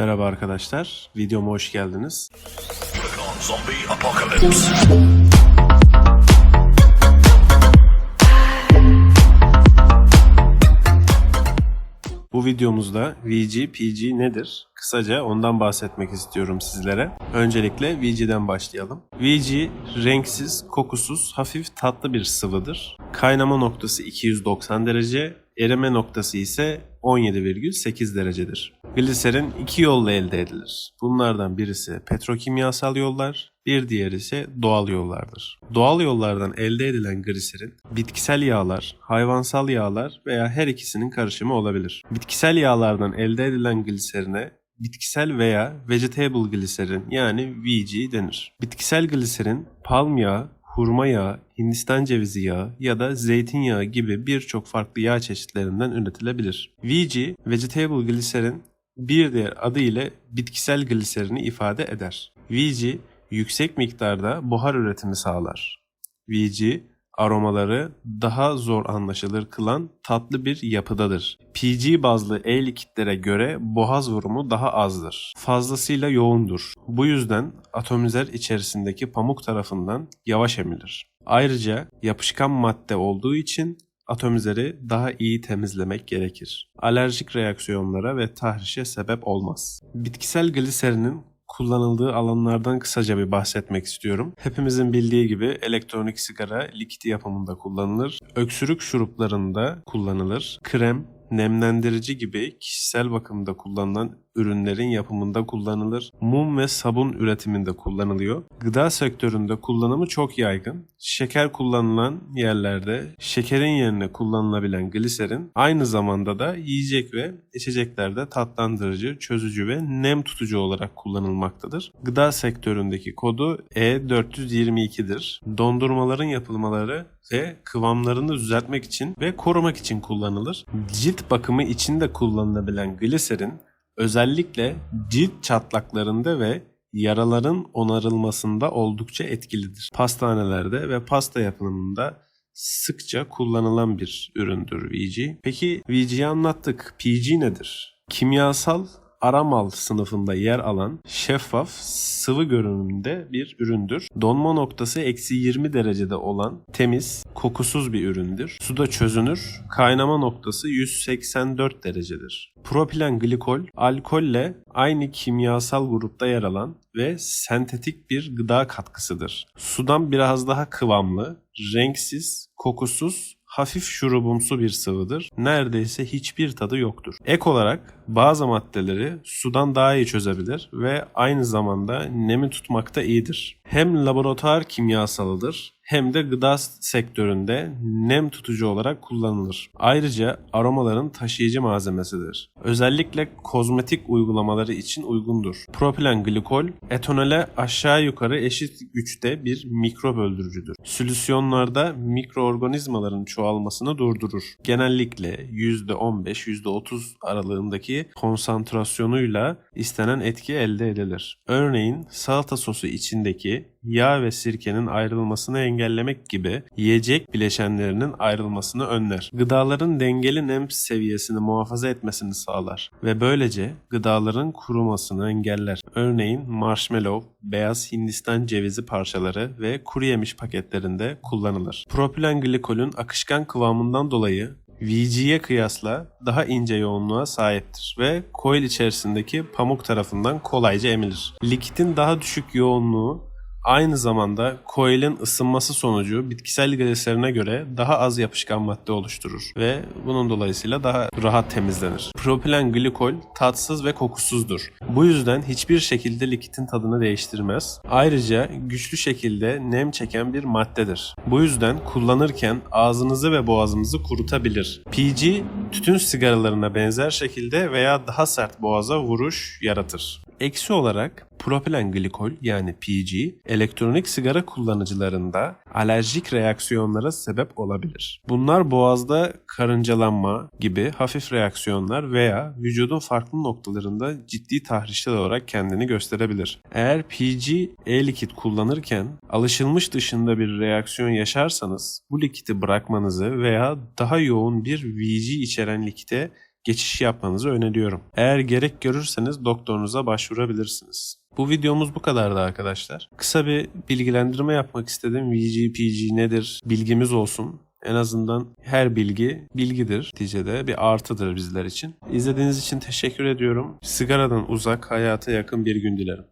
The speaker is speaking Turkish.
Merhaba arkadaşlar, videoma hoş geldiniz. Bu videomuzda VG, PG nedir? Kısaca ondan bahsetmek istiyorum sizlere. Öncelikle VG'den başlayalım. VG renksiz, kokusuz, hafif tatlı bir sıvıdır. Kaynama noktası 290 derece, erime noktası ise 17,8 derecedir. Gliserin iki yolla elde edilir. Bunlardan birisi petrokimyasal yollar, bir diğeri ise doğal yollardır. Doğal yollardan elde edilen gliserin bitkisel yağlar, hayvansal yağlar veya her ikisinin karışımı olabilir. Bitkisel yağlardan elde edilen gliserine bitkisel veya vegetable gliserin yani VG denir. Bitkisel gliserin palm yağı, hurma yağı, Hindistan cevizi yağı ya da zeytinyağı gibi birçok farklı yağ çeşitlerinden üretilebilir. VG, vegetable gliserin bir diğer adı ile bitkisel gliserini ifade eder. VG, yüksek miktarda buhar üretimi sağlar. VG, aromaları daha zor anlaşılır kılan tatlı bir yapıdadır. PG bazlı e-likitlere göre boğaz vurumu daha azdır. Fazlasıyla yoğundur. Bu yüzden atomizer içerisindeki pamuk tarafından yavaş emilir. Ayrıca yapışkan madde olduğu için atomizeri daha iyi temizlemek gerekir. Alerjik reaksiyonlara ve tahrişe sebep olmaz. Bitkisel gliserinin kullanıldığı alanlardan kısaca bir bahsetmek istiyorum. Hepimizin bildiği gibi elektronik sigara likit yapımında kullanılır. Öksürük şuruplarında kullanılır. Krem, nemlendirici gibi kişisel bakımda kullanılan ürünlerin yapımında kullanılır. Mum ve sabun üretiminde kullanılıyor. Gıda sektöründe kullanımı çok yaygın. Şeker kullanılan yerlerde şekerin yerine kullanılabilen gliserin aynı zamanda da yiyecek ve içeceklerde tatlandırıcı, çözücü ve nem tutucu olarak kullanılmaktadır. Gıda sektöründeki kodu E422'dir. Dondurmaların yapılmaları ve kıvamlarını düzeltmek için ve korumak için kullanılır. Cilt bakımı için de kullanılabilen gliserin özellikle cilt çatlaklarında ve yaraların onarılmasında oldukça etkilidir. Pastanelerde ve pasta yapımında sıkça kullanılan bir üründür VG. Peki VG'yi anlattık. PG nedir? Kimyasal aramal sınıfında yer alan şeffaf sıvı görünümünde bir üründür. Donma noktası eksi 20 derecede olan temiz, kokusuz bir üründür. Suda çözünür. Kaynama noktası 184 derecedir. Propilen glikol, alkolle aynı kimyasal grupta yer alan ve sentetik bir gıda katkısıdır. Sudan biraz daha kıvamlı, renksiz, kokusuz, hafif şurubumsu bir sıvıdır. Neredeyse hiçbir tadı yoktur. Ek olarak bazı maddeleri sudan daha iyi çözebilir ve aynı zamanda nemi tutmakta iyidir. Hem laboratuvar kimyasalıdır hem de gıda sektöründe nem tutucu olarak kullanılır. Ayrıca aromaların taşıyıcı malzemesidir. Özellikle kozmetik uygulamaları için uygundur. Propilen glikol, etanole aşağı yukarı eşit güçte bir mikrop öldürücüdür. Solüsyonlarda mikroorganizmaların çoğalmasını durdurur. Genellikle %15-%30 aralığındaki konsantrasyonuyla istenen etki elde edilir. Örneğin salata sosu içindeki yağ ve sirkenin ayrılmasını engellemek gibi yiyecek bileşenlerinin ayrılmasını önler. Gıdaların dengeli nem seviyesini muhafaza etmesini sağlar ve böylece gıdaların kurumasını engeller. Örneğin marshmallow, beyaz Hindistan cevizi parçaları ve kuru yemiş paketlerinde kullanılır. Propilen glikolün akışkan kıvamından dolayı VG'ye kıyasla daha ince yoğunluğa sahiptir ve coil içerisindeki pamuk tarafından kolayca emilir. Likitin daha düşük yoğunluğu Aynı zamanda koilin ısınması sonucu bitkisel gliserine göre daha az yapışkan madde oluşturur ve bunun dolayısıyla daha rahat temizlenir. Propilen glikol tatsız ve kokusuzdur. Bu yüzden hiçbir şekilde likitin tadını değiştirmez. Ayrıca güçlü şekilde nem çeken bir maddedir. Bu yüzden kullanırken ağzınızı ve boğazınızı kurutabilir. PG tütün sigaralarına benzer şekilde veya daha sert boğaza vuruş yaratır. Eksi olarak propilen glikol yani PG elektronik sigara kullanıcılarında alerjik reaksiyonlara sebep olabilir. Bunlar boğazda karıncalanma gibi hafif reaksiyonlar veya vücudun farklı noktalarında ciddi tahrişler olarak kendini gösterebilir. Eğer PG e-likit kullanırken alışılmış dışında bir reaksiyon yaşarsanız bu likiti bırakmanızı veya daha yoğun bir VG içeren likite geçiş yapmanızı öneriyorum. Eğer gerek görürseniz doktorunuza başvurabilirsiniz. Bu videomuz bu kadardı arkadaşlar. Kısa bir bilgilendirme yapmak istedim. VGPG nedir? Bilgimiz olsun. En azından her bilgi bilgidir. Neticede bir artıdır bizler için. İzlediğiniz için teşekkür ediyorum. Sigaradan uzak, hayata yakın bir gün dilerim.